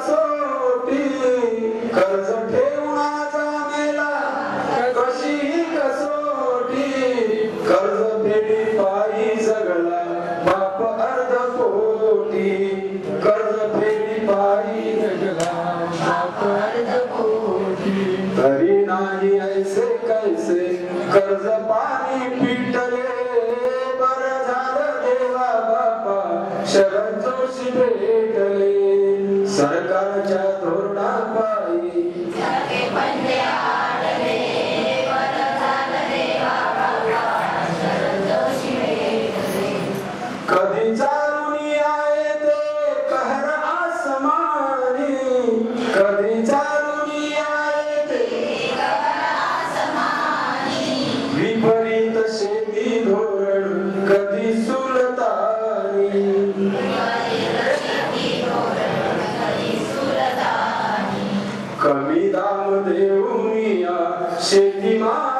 कसोटी. कर्ज ठेवून कशी कसोटी. कर्ज फेडी पायी जगला बाप अर्ध कोटी कर्ज फेडी पायी जगला बाप अर्ध कोटी तरी नाही ऐसे कैसे कर्ज पाणी कधी चालूनी आहे ते कहर आसमानी. कधी चालूनी आहे ते विपरीत शेती धोरण. कधी सुलतानी कमी दाम देऊनिया शेती माल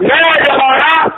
no le llamará